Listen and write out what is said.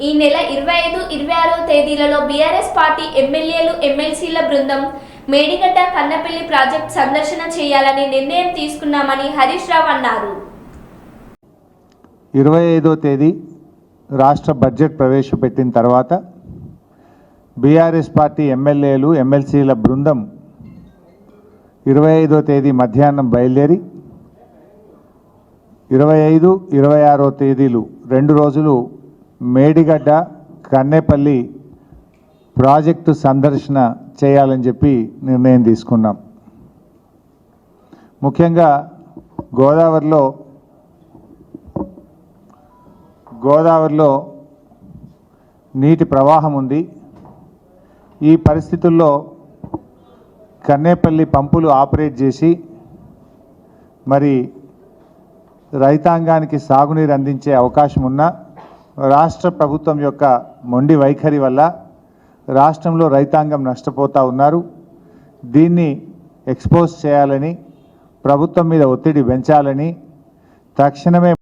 ఈ నెల ఇరవై ఐదు ఇరవై ఆరో తేదీలలో బీఆర్ఎస్ పార్టీ ఎమ్మెల్యేలు ఎమ్మెల్సీల బృందం మేడిగడ్డ కన్నపల్లి ప్రాజెక్ట్ సందర్శన చేయాలని నిర్ణయం తీసుకున్నామని హరీష్ రావు అన్నారు. ఇరవై ఐదో తేదీ రాష్ట్ర బడ్జెట్ ప్రవేశపెట్టిన తర్వాత బీఆర్ఎస్ పార్టీ ఎమ్మెల్యేలు ఎమ్మెల్సీల బృందం ఇరవై ఐదో తేదీ మధ్యాహ్నం బయలుదేరి ఇరవై ఐదు ఇరవై ఆరో తేదీలు రెండు రోజులు మేడిగడ్డ కన్నేపల్లి ప్రాజెక్టు సందర్శన చేయాలని చెప్పి నిర్ణయం తీసుకున్నాం. ముఖ్యంగా గోదావరిలో గోదావరిలో నీటి ప్రవాహం ఉంది. ఈ పరిస్థితుల్లో కన్నేపల్లి పంపులు ఆపరేట్ చేసి మరి రైతాంగానికి సాగునీరు అందించే అవకాశం ఉన్నా రాష్ట్ర ప్రభుత్వం యొక్క మొండి వైఖరి వల్ల రాష్ట్రంలో రైతాంగం నష్టపోతూ ఉన్నారు. దీన్ని ఎక్స్పోజ్ చేయాలని ప్రభుత్వం మీద ఒత్తిడి పెంచాలని తక్షణమే